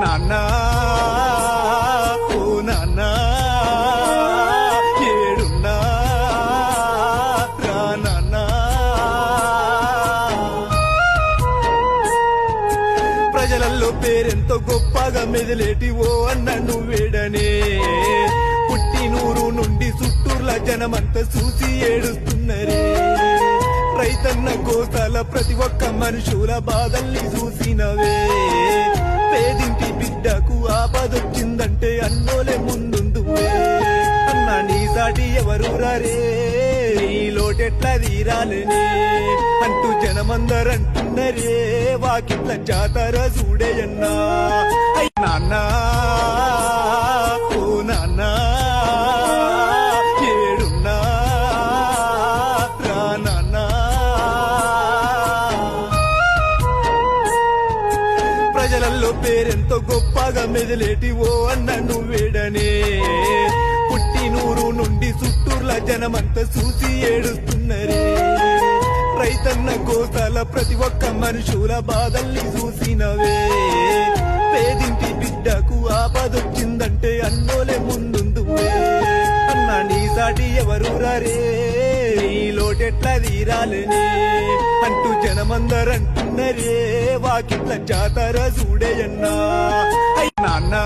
నాన్న ఓ నాన్న ఏడున్నా రా నాన్న. ప్రజలల్లో పేరెంతో గొప్పగా మెదిలేటి ఓ అన్న నువ్వేడనే. పుట్టి నూరు నుండి చుట్టూర్ల జనమంతా చూసి ఏడుస్తున్నరే. రైతన్న కోసాల ప్రతి ఒక్క మనుషుల బాధల్ని చూసినవే. నన్నోలే ముందుండు అన్న నీ సాటి ఎవరు రారే? నీ లోటెట్లా తీరాలనే అంటూ జనమందరంటున్నరే. వాకిట్ల జాతర చూడేయన్నా ప్రజలల్లో పేరెంతో గొప్పగా మెదిలేటి ఓ అన్న నువ్వేడనే. పుట్టి నూరు నుండి చుట్టూర్ల జనమంతా చూసి ఏడుస్తున్నరే. రైతన్న కోసాల ప్రతి ఒక్క మనుషుల బాధల్ని చూసినవే. పేదింటి బిడ్డకు ఆపదొచ్చిందంటే అన్నోలే ముందుందు అన్న నీ సాటి ఎవరు రే నీ లోటెట్లా తీరాలనే అంటూ జనమందరంటున్నరే. కిట్ల జాతర చూడేయన్నా నాన్నా.